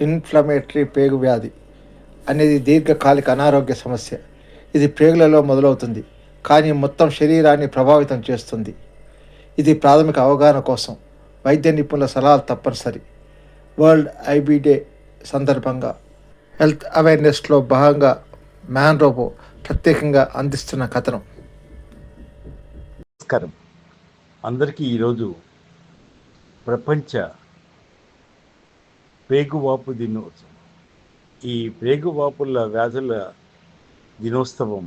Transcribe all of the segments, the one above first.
Inflammatory పేగు వ్యాధి అనేది దీర్ఘకాలిక అనారోగ్య సమస్య. ఇది పేగులలో మొదలవుతుంది కానీ మొత్తం శరీరాన్ని ప్రభావితం చేస్తుంది. ఇది ప్రాథమిక అవగాహన కోసం వైద్య నిపుణుల సలహాలు తప్పనిసరి. వరల్డ్ ఐబీ డే సందర్భంగా హెల్త్ అవేర్నెస్లో భాగంగా మ్యాన్ రోబో ప్రత్యేకంగా అందిస్తున్న కథనం. నమస్కారం. అందరికీ ఈరోజు ప్రపంచ పేగువాపు దినోత్సవం. ఈ పేగువాపుల వ్యాధుల దినోత్సవం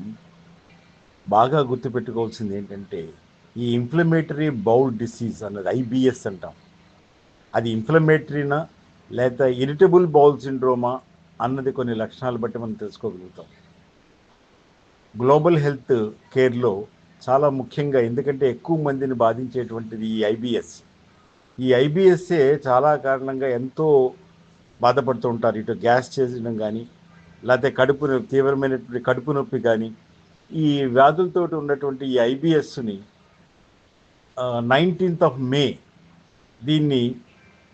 బాగా గుర్తుపెట్టుకోవాల్సింది ఏంటంటే ఈ ఇన్ఫ్లమేటరీ బౌల్ డిసీజ్ అన్నది ఐబిఎస్ అంటాం. అది ఇన్ఫ్లమేటరీనా లేదా ఇరిటబుల్ బౌల్ సిండ్రోమా అన్నది కొన్ని లక్షణాలు బట్టి మనం తెలుసుకోగలుగుతాం. గ్లోబల్ హెల్త్ కేర్లో చాలా ముఖ్యంగా ఎందుకంటే ఎక్కువ మందిని బాధించేటువంటిది ఈ ఐబిఎస్ ఈ ఐబిఎస్ఏ చాలా కారణంగా ఎంతో బాధపడుతూ ఉంటారు. ఇటు గ్యాస్ చేసడం కానీ లేకపోతే కడుపు నొప్పి తీవ్రమైనటువంటి కడుపు నొప్పి కానీ ఈ వ్యాధులతో ఉన్నటువంటి ఈ ఐబిఎస్ని నైన్టీన్త్ ఆఫ్ మే దీన్ని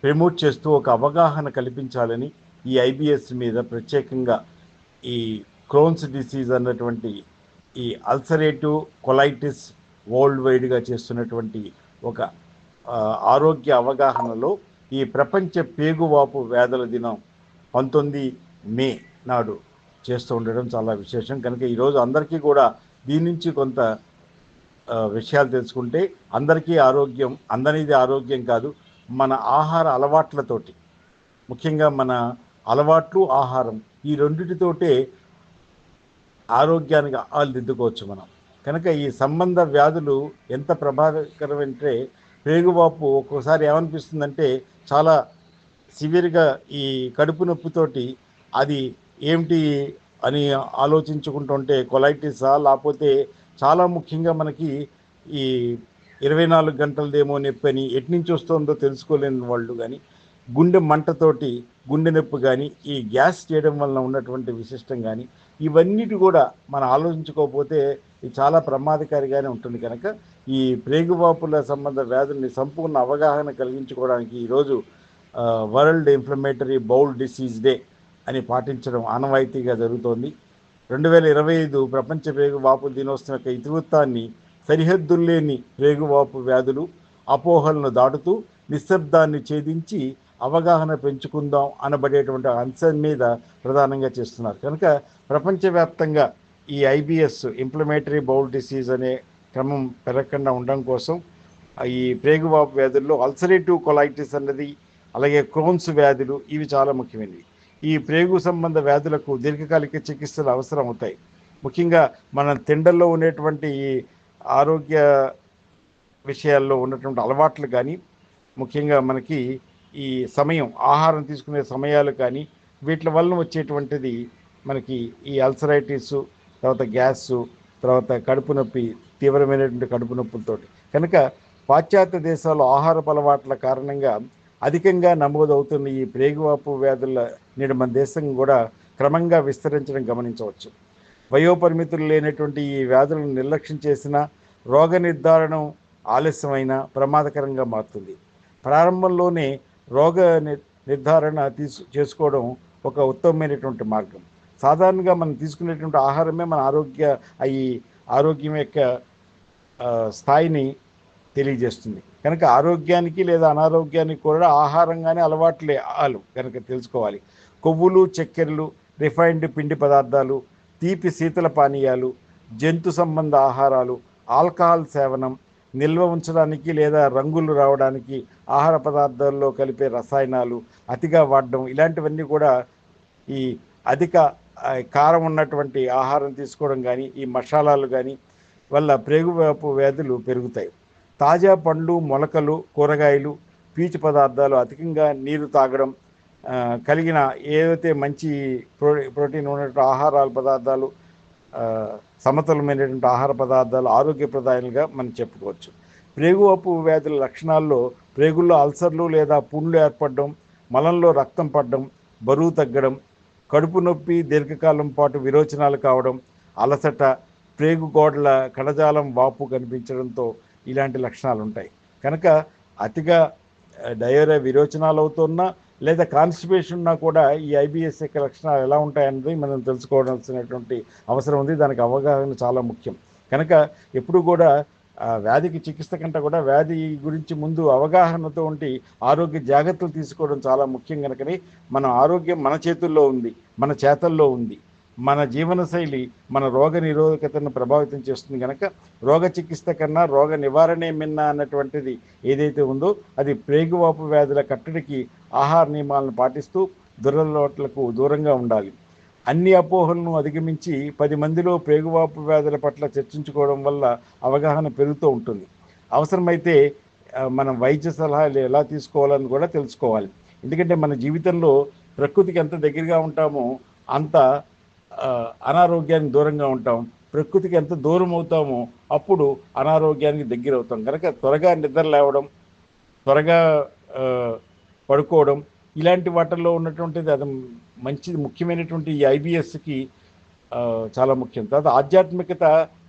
ప్రమోట్ చేస్తూ ఒక అవగాహన కల్పించాలని ఈ ఐబిఎస్ మీద ప్రత్యేకంగా ఈ క్రోన్స్ డిసీజ్ అన్నటువంటి ఈ అల్సరేటివ్ కొలైటిస్ వరల్డ్ వైడ్గా చేస్తున్నటువంటి ఒక ఆరోగ్య అవగాహనలో ఈ ప్రపంచ పేగువాపు వ్యాధుల దినం పంతొమ్మిది మే నాడు చేస్తూ ఉండడం చాలా విశేషం. కనుక ఈరోజు అందరికీ కూడా దీని నుంచి కొంత విషయాలు తెలుసుకుంటే అందరికీ ఆరోగ్యం అందరిది ఆరోగ్యం కాదు మన ఆహార అలవాట్లతోటి ముఖ్యంగా మన అలవాట్లు ఆహారం ఈ రెండిటితోటే ఆరోగ్యానికి ఆల్దిద్దుకోవచ్చు మనం. కనుక ఈ సంబంధ వ్యాధులు ఎంత ప్రభావకరమంటే పేగువాపు ఒక్కోసారి ఏమనిపిస్తుందంటే చాలా సివియర్గా ఈ కడుపు నొప్పితోటి అది ఏమిటి అని ఆలోచించుకుంటుంటే కొలైటిసా లేకపోతే చాలా ముఖ్యంగా మనకి ఈ ఇరవై నాలుగు గంటలదేమో నొప్పి అని ఎట్నుంచి వస్తుందో తెలుసుకోలేని వాళ్ళు కానీ గుండె మంటతోటి గుండె నొప్పి కానీ ఈ గ్యాస్ చేయడం వలన ఉన్నటువంటి విశిష్టం కానీ ఇవన్నిటి కూడా మనం ఆలోచించుకోకపోతే ఇది చాలా ప్రమాదకారిగానే ఉంటుంది కనుక ఈ ప్రేగువాపుల సంబంధ వ్యాధుల్ని సంపూర్ణ అవగాహన కలిగించుకోవడానికి ఈరోజు world inflammatory bowel disease day అని పాటించడం ఆనవాయితీగా జరుగుతోంది. రెండు వేల ఇరవై ఐదు ప్రపంచ ప్రేగువాపు దినోత్సవం యొక్క ఇతివృత్తాన్ని సరిహద్దుల్లేని ప్రేగువాపు వ్యాధులు అపోహలను దాటుతూ నిశ్శబ్దాన్ని ఛేదించి అవగాహన పెంచుకుందాం అనబడేటువంటి అంశం మీద ప్రధానంగా చేస్తున్నారు. కనుక ప్రపంచవ్యాప్తంగా ఈ ఐబిఎస్ ఇంప్లమేటరీ బౌల్ డిసీజ్ అనే క్రమం పెరగకుండా ఉండడం కోసం ఈ ప్రేగువాపు వ్యాధుల్లో అల్సరేటివ్ కొలైటిస్ అన్నది అలాగే క్రోన్స్ వ్యాధులు ఇవి చాలా ముఖ్యమైనవి. ఈ ప్రేగు సంబంధ వ్యాధులకు దీర్ఘకాలిక చికిత్సలు అవసరం అవుతాయి. ముఖ్యంగా మన తిండల్లో ఉండేటువంటి ఈ ఆరోగ్య విషయాల్లో ఉన్నటువంటి అలవాట్లు కానీ ముఖ్యంగా మనకి ఈ సమయం ఆహారం తీసుకునే సమయాలు కానీ వీటి వలన వచ్చేటువంటిది మనకి ఈ అల్సరైటిస్ తర్వాత గ్యాస్ తర్వాత కడుపు నొప్పి తీవ్రమైనటువంటి కడుపు నొప్పులతోటి. కనుక పాశ్చాత్య దేశాల్లో ఆహారపు అలవాట్ల కారణంగా అధికంగా నమోదవుతున్న ఈ ప్రేగువాపు వ్యాధుల నేడు మన దేశం కూడా క్రమంగా విస్తరించడం గమనించవచ్చు. వయోపరిమితులు లేనటువంటి ఈ వ్యాధులను నిర్లక్ష్యం చేసిన రోగ నిర్ధారణం ఆలస్యమైన ప్రమాదకరంగా మారుతుంది. ప్రారంభంలోనే రోగ నిర్ధారణ తీసు చేసుకోవడం ఒక ఉత్తమమైనటువంటి మార్గం. సాధారణంగా మనం తీసుకునేటువంటి ఆహారమే మన ఆరోగ్య అయ్యి ఆరోగ్యం యొక్క స్థాయిని తెలియజేస్తుంది. కనుక ఆరోగ్యానికి లేదా అనారోగ్యానికి కూడా ఆహారంగానే అలవాట్లే ఆలు కనుక తెలుసుకోవాలి. కొవ్వులు చక్కెరలు రిఫైన్డ్ పిండి పదార్థాలు తీపి శీతల పానీయాలు జంతు సంబంధ ఆహారాలు ఆల్కహాల్ సేవనం నిల్వ ఉంచడానికి లేదా రంగులు రావడానికి ఆహార పదార్థాల్లో కలిపే రసాయనాలు అతిగా వాడడం ఇలాంటివన్నీ కూడా ఈ అధిక కారం ఉన్నటువంటి ఆహారం తీసుకోవడం కానీ ఈ మసాలాలు కానీ వల్ల ప్రేగువేపు వ్యాధులు పెరుగుతాయి. తాజా పండ్లు మొలకలు కూరగాయలు పీచు పదార్థాలు అధికంగా నీరు తాగడం కలిగిన ఏదైతే మంచి ప్రో ప్రోటీన్ ఉన్నటువంటి ఆహారాల పదార్థాలు సమతులమైనటువంటి ఆహార పదార్థాలు ఆరోగ్యప్రదాయాలుగా మనం చెప్పుకోవచ్చు. ప్రేగు అప్పు వ్యాధుల లక్షణాల్లో ప్రేగుల్లో అల్సర్లు లేదా పుండ్లు ఏర్పడడం మలంలో రక్తం పడడం బరువు తగ్గడం కడుపు నొప్పి దీర్ఘకాలం పాటు విరోచనాలు కావడం అలసట ప్రేగు గోడల కణజాలం వాపు కనిపించడంతో ఇలాంటి లక్షణాలు ఉంటాయి కనుక అతిగా డయోరియా విరోచనాలు అవుతున్నా లేదా కాన్స్టిపేషన్ ఉన్నా కూడా ఈ ఐబిఎస్ యొక్క లక్షణాలు ఎలా ఉంటాయన్నది మనం తెలుసుకోవాల్సినటువంటి అవసరం ఉంది. దానికి అవగాహన చాలా ముఖ్యం. కనుక ఎప్పుడు కూడా వ్యాధికి చికిత్స కంటే కూడా వ్యాధి గురించి ముందు అవగాహనతో ఉండి ఆరోగ్య జాగ్రత్తలు తీసుకోవడం చాలా ముఖ్యం కనుకని మన ఆరోగ్యం మన చేతుల్లో ఉంది మన చేతల్లో ఉంది. మన జీవనశైలి మన రోగ నిరోధకతను ప్రభావితం చేస్తుంది కనుక రోగ చికిత్స కన్నా రోగ నివారణే మిన్న అన్నటువంటిది ఏదైతే ఉందో అది ప్రేగువాపు వ్యాధుల కట్టడికి ఆహార నియమాలను పాటిస్తూ దురలవాట్లకు దూరంగా ఉండాలి. అన్ని అపోహలను అధిగమించి పది మందిలో ప్రేగువాపు వ్యాధుల పట్ల చర్చించుకోవడం వల్ల అవగాహన పెరుగుతూ ఉంటుంది. అవసరమైతే మనం వైద్య సలహాలు ఎలా తీసుకోవాలని కూడా తెలుసుకోవాలి. ఎందుకంటే మన జీవితంలో ప్రకృతికి ఎంత దగ్గరగా ఉంటామో అంత అనారోగ్యానికి దూరంగా ఉంటాం ప్రకృతికి ఎంత దూరం అవుతామో అప్పుడు అనారోగ్యానికి దగ్గర అవుతాం. కనుక త్వరగా నిద్ర లేవడం త్వరగా పడుకోవడం ఇలాంటి వాటిల్లో ఉన్నటువంటిది అది మంచిది ముఖ్యమైనటువంటి ఈ ఐబిఎస్కి చాలా ముఖ్యం. తర్వాత ఆధ్యాత్మికత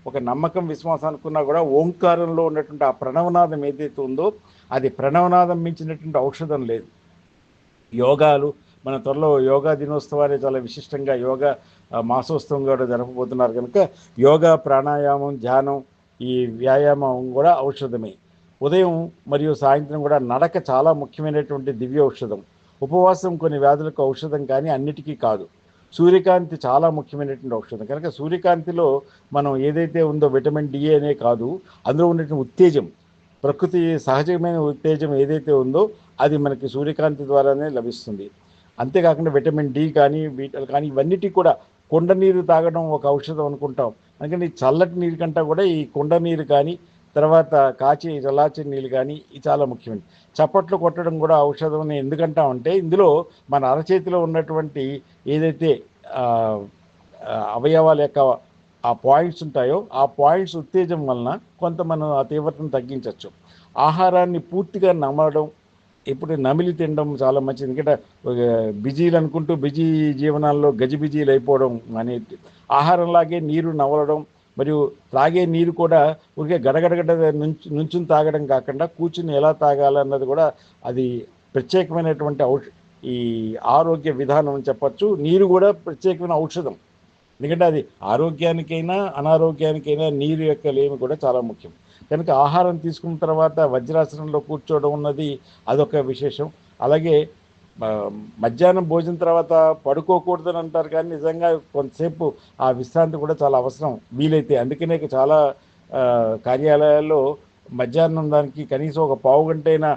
ఒక నమ్మకం విశ్వాసం అనుకున్నా కూడా ఓంకారంలో ఉన్నటువంటి ఆ ప్రణవనాదం ఏదైతే ఉందో అది ప్రణవనాదం మించినటువంటి ఔషధం లేదు. యోగాలు మన త్వరలో యోగా దినోత్సవాన్ని చాలా విశిష్టంగా యోగా మాసోత్సవం కూడా జరపబోతున్నారు కనుక యోగా ప్రాణాయామం ధ్యానం ఈ వ్యాయామం కూడా ఔషధమే. ఉదయం మరియు సాయంత్రం కూడా నడక చాలా ముఖ్యమైనటువంటి దివ్య ఔషధం. ఉపవాసం కొన్ని వ్యాధులకు ఔషధం కానీ అన్నిటికీ కాదు. సూర్యకాంతి చాలా ముఖ్యమైనటువంటి ఔషధం. కనుక సూర్యకాంతిలో మనం ఏదైతే ఉందో విటమిన్ డి అనే కాదు అందులో ఉన్నటువంటి ఉత్తేజం ప్రకృతి సహజమైన ఉత్తేజం ఏదైతే ఉందో అది మనకి సూర్యకాంతి ద్వారానే లభిస్తుంది. అంతేకాకుండా విటమిన్ డి కానీ బీటల్ కానీ ఇవన్నిటి కూడా కొండ నీరు తాగడం ఒక ఔషధం అనుకుంటాం. అందుకని చల్లటి నీరు కంటే కూడా ఈ కొండ నీరు కానీ తర్వాత కాచి చల్లార్చి నీళ్ళు కానీ ఇది చాలా ముఖ్యమైనది చప్పట్లు కొట్టడం కూడా ఔషధం ఎందుకంటామంటే ఇందులో మన అరచేతిలో ఉన్నటువంటి ఏదైతే అవయవాల యొక్క ఆ పాయింట్స్ ఉంటాయో ఆ పాయింట్స్ ఉత్తేజం వలన కొంత మనం ఆ తీవ్రతను తగ్గించవచ్చు. ఆహారాన్ని పూర్తిగా నమ్మడం ఇప్పుడు నమిలి తినడం చాలా మంచిది. ఎందుకంటే బిజీలు అనుకుంటూ బిజీ జీవనాల్లో గజిబిజీలు అయిపోవడం అనేది ఆహారంలాగే నీరు నవలడం మరియు తాగే నీరు కూడా ఊరికే గడగడగడ నుంచి నుంచుని తాగడం కాకుండా కూర్చుని ఎలా తాగాలన్నది కూడా అది ప్రత్యేకమైనటువంటి ఔష ఈ ఆరోగ్య విధానం అని చెప్పచ్చు. నీరు కూడా ప్రత్యేకమైన ఔషధం. ఎందుకంటే అది ఆరోగ్యానికైనా అనారోగ్యానికైనా నీరు యొక్క లేమి కూడా చాలా ముఖ్యం. కనుక ఆహారం తీసుకున్న తర్వాత వజ్రాసనంలో కూర్చోవడం ఉన్నది అదొక విశేషం. అలాగే మధ్యాహ్నం భోజనం తర్వాత పడుకోకూడదని అంటారు కానీ నిజంగా కొంతసేపు ఆ విశ్రాంతి కూడా చాలా అవసరం వీలైతే. అందుకనే చాలా కార్యాలయాల్లో మధ్యాహ్నం దానికి కనీసం ఒక పావు గంటైనా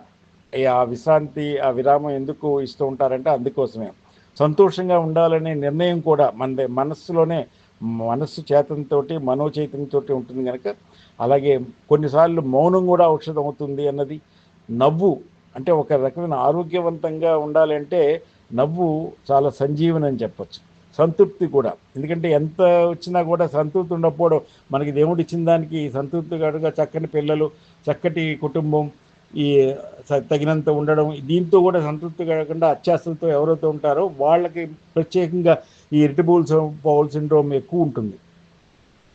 ఆ విశ్రాంతి ఆ విరామం ఎందుకు ఇస్తూ ఉంటారంటే అందుకోసమే. సంతోషంగా ఉండాలనే నిర్ణయం కూడా మన మనస్సులోనే మనస్సు చేతంతో మనోచైతంతో ఉంటుంది కనుక అలాగే కొన్నిసార్లు మౌనం కూడా ఔషధం అవుతుంది అన్నది. నవ్వు అంటే ఒక రకమైన ఆరోగ్యవంతంగా ఉండాలంటే నవ్వు చాలా సంజీవనం అని చెప్పచ్చు. సంతృప్తి కూడా. ఎందుకంటే ఎంత వచ్చినా కూడా సంతృప్తి ఉండకపోవడం మనకి దేవుడు ఇచ్చిన దానికి సంతృప్తిగా చక్కని పిల్లలు చక్కటి కుటుంబం ఈ స- తగినంత ఉండడం దీంతో కూడా సంతృప్తి కాకుండా అత్యాశలతో ఎవరైతే ఉంటారో వాళ్ళకి ప్రత్యేకంగా ఈ ఇరిటబుల్ పౌల్ సిండ్రోమ్ ఎక్కువ ఉంటుంది.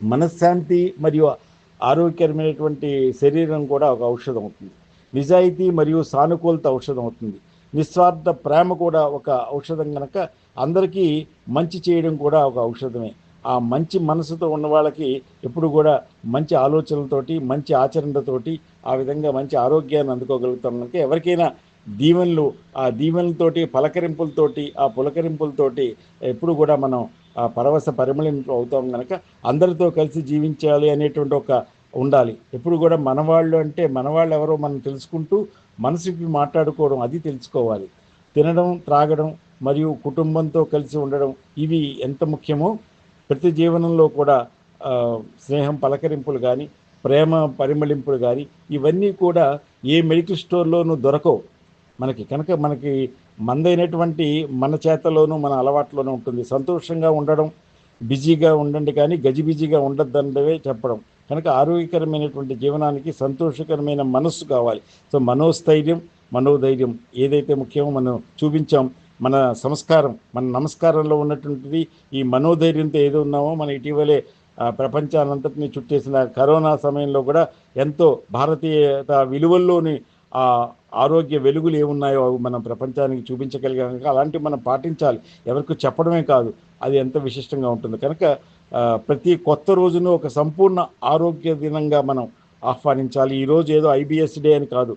మనశ్శాంతి మరియు ఆరోగ్యకరమైనటువంటి శరీరం కూడా ఒక ఔషధం అవుతుంది. నిజాయితీ మరియు సానుకూలత ఔషధం అవుతుంది. నిస్వార్థ ప్రేమ కూడా ఒక ఔషధం కనుక అందరికీ మంచి చేయడం కూడా ఒక ఔషధమే. ఆ మంచి మనసుతో ఉన్న వాళ్ళకి ఎప్పుడు కూడా మంచి ఆలోచనలతోటి మంచి ఆచరణతోటి ఆ విధంగా మంచి ఆరోగ్యాన్ని అందుకోగలుగుతాం కనుక ఎవరికైనా దీవెనలు ఆ దీవెనలతోటి పలకరింపులతోటి ఆ పులకరింపులతోటి ఎప్పుడు కూడా మనం ఆ పరవశ పరిమళింపు అవుతాం కనుక అందరితో కలిసి జీవించాలి అనేటువంటి ఒక ఉండాలి. ఎప్పుడు కూడా మనవాళ్ళు అంటే మనవాళ్ళు ఎవరో మనం తెలుసుకుంటూ మనసుకి మాట్లాడుకోవడం అది తెలుసుకోవాలి. తినడం త్రాగడం మరియు కుటుంబంతో కలిసి ఉండడం ఇవి ఎంత ముఖ్యమో ప్రతి జీవనంలో కూడా స్నేహం పలకరింపులు కానీ ప్రేమ పరిమళింపులు కానీ ఇవన్నీ కూడా ఏ మెడికల్ స్టోర్లోనూ దొరకవు. మనకి కనుక మనకి మందైనటువంటి మన చేతలోనూ మన అలవాట్లోనూ ఉంటుంది. సంతోషంగా ఉండడం బిజీగా ఉండండి కానీ గజిబిజీగా ఉండద్దండవే చెప్పడం. కనుక ఆరోగ్యకరమైనటువంటి జీవనానికి సంతోషకరమైన మనస్సు కావాలి. సో మనోస్థైర్యం మనోధైర్యం ఏదైతే ముఖ్యమో మనం చూపించాం మన సంస్కారం మన నమస్కారంలో ఉన్నటువంటిది ఈ మనోధైర్యంతో ఏదో ఉన్నామో మన ఇటీవలే ప్రపంచానంతటిని చుట్టేసిన కరోనా సమయంలో కూడా ఎంతో భారతీయత విలువల్లోని ఆ ఆరోగ్య వెలుగులు ఏమున్నాయో అవి మనం ప్రపంచానికి చూపించగలిగాం కనుక అలాంటివి మనం పాటించాలి. ఎవరికి చెప్పడమే కాదు అది ఎంత విశిష్టంగా ఉంటుంది. కనుక ప్రతి కొత్త రోజును ఒక సంపూర్ణ ఆరోగ్య దినంగా మనం ఆహ్వానించాలి. ఈరోజు ఏదో ఐబిఎస్ డే అని కాదు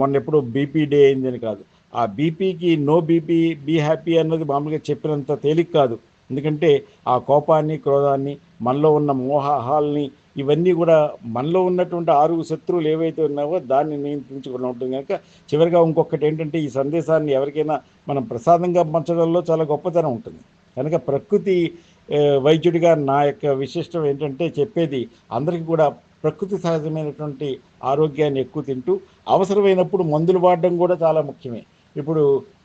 మొన్న ఎప్పుడో బీపీ డే అయిందని కాదు. ఆ బీపీకి నో బీపీ బీ హ్యాపీ అన్నది మామూలుగా చెప్పినంత తేలిక కాదు. ఎందుకంటే ఆ కోపాన్ని క్రోధాన్ని మనలో ఉన్న మోహాల్ని ఇవన్నీ కూడా మనలో ఉన్నటువంటి ఆరు శత్రువులు ఏవైతే ఉన్నావో దాన్ని నియంత్రించుకుని ఉంటుంది కనుక చివరిగా ఇంకొకటి ఏంటంటే ఈ సందేశాన్ని ఎవరికైనా మనం ప్రసాదంగా పంచడంలో చాలా గొప్పతనం ఉంటుంది. కనుక ప్రకృతి వైద్యుడిగా నా యొక్క విశిష్టం ఏంటంటే చెప్పేది అందరికీ కూడా ప్రకృతి సహజమైనటువంటి ఆరోగ్యాన్ని ఎక్కువ తింటూ అవసరమైనప్పుడు మందులు వాడడం కూడా చాలా ముఖ్యమే. ఇప్పుడు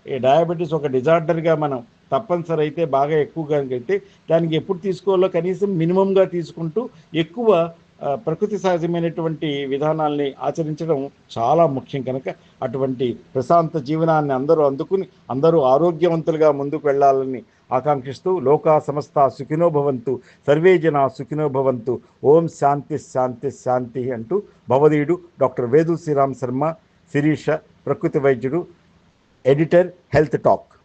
ఈ డయాబెటీస్ ఒక డిజార్డర్గా మనం తప్పనిసరి అయితే బాగా ఎక్కువగా అయితే దానికి ఎప్పుడు తీసుకోవాలో కనీసం మినిమంగా తీసుకుంటూ ఎక్కువ ప్రకృతి సహజమైనటువంటి విధానాల్ని ఆచరించడం చాలా ముఖ్యం కనుక. అటువంటి ప్రశాంత జీవనాన్ని అందరూ అందుకుని అందరూ ఆరోగ్యవంతులుగా ముందుకు వెళ్ళాలని ఆకాంక్షిస్తూ లోకా సమస్త సుఖినోభవంతు సర్వేజన సర్వే జన ఓం శాంతి శాంతి శాంతి అంటూ భవదీయుడు డాక్టర్ వేదు శ్రీరామ్ శర్మ శిరీష ప్రకృతి వైద్యుడు editor, Health Talk.